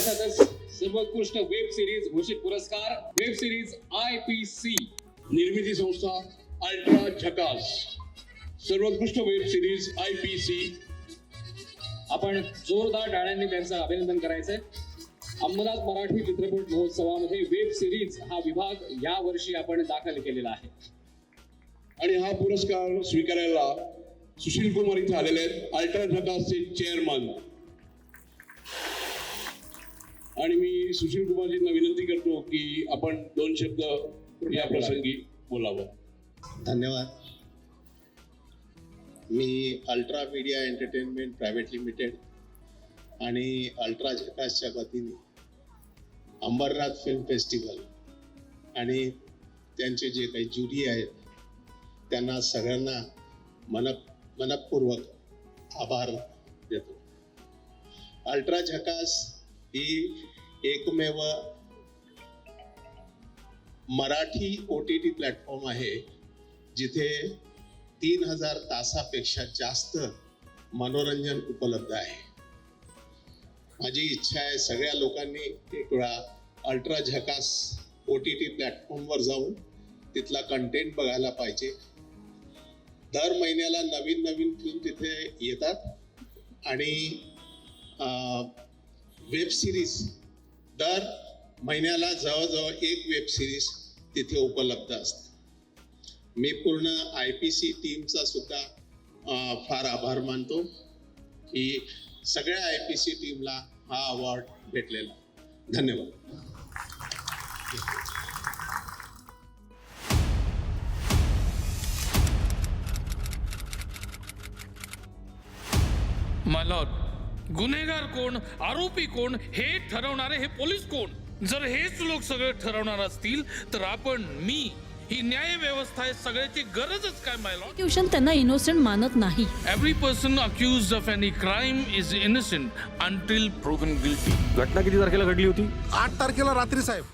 अर्थातच सर्वोत्कृष्ट web series घोषित पुरस्कार web series I P C निर्मिती संस्था अल्ट्रा झकास. सर्वोत्कृष्ट web series I P C आपण जोरदार डाळ्यांनी त्यांचं अभिनंदन करायचंय. अंमलात मराठी चित्रपट महोत्सवामध्ये वेब सिरीज हा विभाग या वर्षी आपण दाखल केलेला आहे. आणि हा पुरस्कार स्वीकारायला सुशील कुमार इथे आलेले आहेत. अल्ट्रा झकासचे चेअरमन आणि मी सुशील कुमारजींना विनंती करतो की आपण दोन शब्द या प्रसंगी बोलावं. धन्यवाद. मी Ultra Media Entertainment Private Limited आणि अल्ट्रा झकासच्या वतीने अंबरनाथ फिल्म फेस्टिवल आणि त्यांचे जे काही ज्युरी आहेत त्यांना सगळ्यांना मन मनपूर्वक आभार देतो. अल्ट्रा झकास ही एकमेव Marathi O T T platform आहे जिथे तीन हजार तासापेक्षा जास्त मनोरंजन उपलब्ध आहे. माझी इच्छा आहे सगळ्या लोकांनी एक वेळा अल्ट्रा झकास ओ टी टी प्लॅटफॉर्मवर जाऊन तिथला कंटेंट बघायला पाहिजे. दर महिन्याला नवीन नवीन फिल्म तिथे येतात. आणि वेब सिरीज दर महिन्याला जवळजवळ एक वेब सिरीज तिथे उपलब्ध असते. मी पूर्ण आय पी सी टीमचा सुद्धा फार आभार मानतो की सगळ्या आय पी सी टीमला हा अवॉर्ड भेटलेला. धन्यवाद. मालॉट गुन्हेगार कोण आरोपी कोण हे ठरवणारे हे पोलीस कोण? जर हेच लोक सगळे ठरवणार असतील तर आपण मी ही न्याय व्यवस्था आहे सगळ्याची गरजच काय प्रोसिक्युशन त्यांना इनोसेंट मानत नाही. Every person accuse of any crime is innocent until proven guilty घटना किती तारखेला घडली होती? आठ तारखेला रात्री साहेब.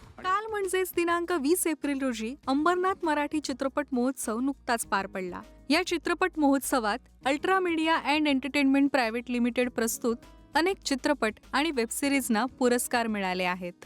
म्हणजेच दिनांक वीस एप्रिल रोजी अंबरनाथ मराठी चित्रपट महोत्सव नुकताच पार पडला. या चित्रपट महोत्सवात Ultra Media and Entertainment Private Limited प्रस्तुत अनेक चित्रपट आणि वेबसिरीजना पुरस्कार मिळाले आहेत.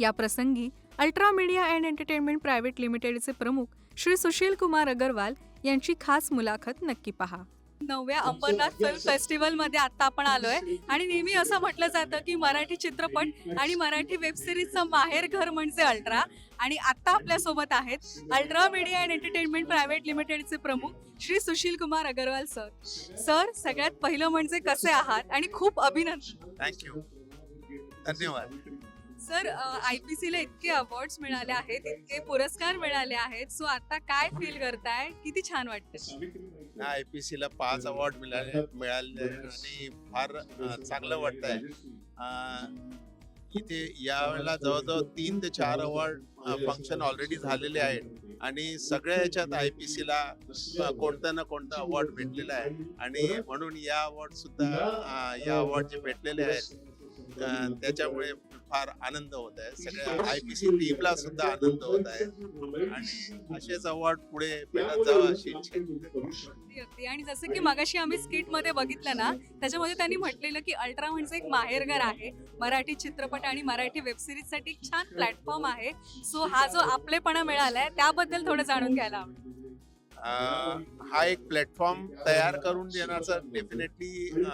या प्रसंगी Ultra Media and Entertainment Private लिमिटेडचे प्रमुख श्री सुशील कुमार अगरवाल यांची खास मुलाखत नक्की पहा. नवव्या अंबरनाथ फिल्म फेस्टिवलमध्ये आता आपण आलोय. आणि नेहमी असं म्हटलं जातं की मराठी चित्रपट आणि मराठी वेब सिरीजचं माहेर घर म्हणजे अल्ट्रा. आणि आता आपल्यासोबत आहेत Ultra Media and Entertainment Private लिमिटेडचे प्रमुख श्री सुशील कुमार अगरवाल सर. सर सगळ्यात पहिलं म्हणजे कसे आहात? आणि खूप अभिनंदन. थँक्यू धन्यवाद. सर आय पी सीला इतके अवॉर्ड्स मिळाले आहेत इतके पुरस्कार मिळाले आहेत. सो आता काय फील करताय? किती छान वाटतं आय पी सीला पाच अवॉर्ड मिळाले मिळाले आणि फार चांगलं वाटत आहे इथे यावेळेला जवळजवळ तीन ते चार अवॉर्ड फंक्शन ऑलरेडी झालेले आहेत. आणि सगळ्या याच्यात आय पी सीला कोणता ना कोणता अवॉर्ड भेटलेला आहे. आणि म्हणून या अवॉर्ड सुद्धा या अवॉर्ड जे भेटलेले आहेत त्याच्यामुळे फार आनंद होत आहे. सगळ्या आय पी सी टीमला सुद्धा आनंद होत आहे. आणि असेच अवॉर्ड पुढे मिळत जावं अशी इच्छा आणि जसं की मगाशी आम्ही स्किटमध्ये बघितलं ना त्याच्यामध्ये त्यांनी म्हटलेलं की अल्ट्रा म्हणजे एक माहेरघर आहे. मराठी चित्रपट आणि मराठी वेब सिरीजसाठी एक छान प्लॅटफॉर्म आहे. सो हा जो आपलेपणा मिळालाय त्याबद्दल थोडं जाणून घ्यायला आवडेल. हा एक प्लॅटफॉर्म तयार करून देण्याचं डेफिनेटली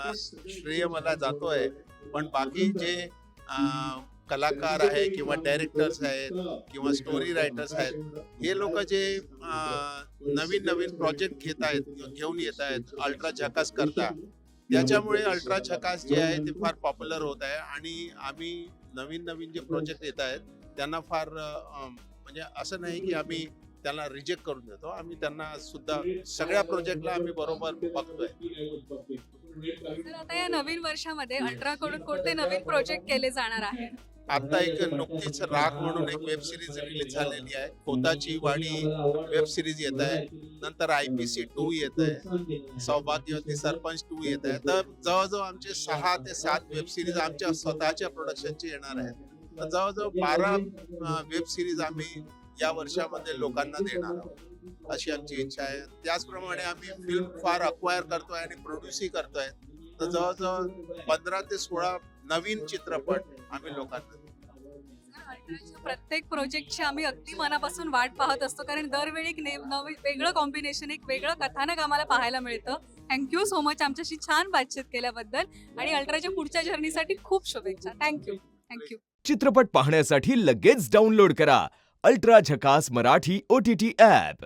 श्रेय मला जातोय. पण बाकी जे कलाकार आहे किंवा डायरेक्टर्स आहेत किंवा स्टोरी रायटर्स आहेत हे लोक जे नवीन नवीन प्रोजेक्ट घेत आहेत घेऊन येत आहेत अल्ट्रा झकास करता त्याच्यामुळे अल्ट्रा झकास जे आहे ते फार पॉप्युलर होत आहे आणि आम्ही नवीन नवीन जे प्रोजेक्ट येत आहेत त्यांना फार म्हणजे असं नाही की आम्ही त्यांना रिजेक्ट करून देतो. आम्ही त्यांना सुद्धा सगळ्या प्रोजेक्टला आम्ही बरोबर बघतोय. तर आता या नवीन वर्षामध्ये अल्ट्रा कडून कोणते नवीन प्रोजेक्ट केले जाणार आहेत? आता एक नुकतीच राग म्हणून एक वेब सिरीज रिलीज झालेली आहे. खोताची वाडी वेब सिरीज येत आहे. नंतर आय पी सी टू येत आहे. सौभाग्यवती सरपंच टू येत आहे. तर जवळजवळ आमचे सहा ते सात वेब सिरीज आमच्या स्वतःच्या प्रोडक्शनचे येणार आहेत. जवळजवळ बारा वेब सिरीज आम्ही या वर्षामध्ये लोकांना देणार आहोत अशी आमची इच्छा आहे. त्याचप्रमाणे आम्ही फिल्म फार अक्वायर करतोय आणि प्रोड्यूसही करतोय. तर जवळजवळ पंधरा ते सोळा नवीन चित्रपट आम्ही लोकांना प्रत्येक प्रोजेक्टची आम्ही अगदी मनापासून वाट पाहत असतो कारण दरवेळी एक वेगळं कॉम्बिनेशन एक वेगळं कथानक आम्हाला पाहायला मिळतं. थँक्यू सो मच आमच्याशी छान बातचीत केल्याबद्दल आणि अल्ट्राच्या पुढच्या जर्नीसाठी खूप शुभेच्छा. थँक्यू थँक्यू चित्रपट पाहण्यासाठी लगेच डाउनलोड करा. Ultra Jhakaas Marathi O T T app.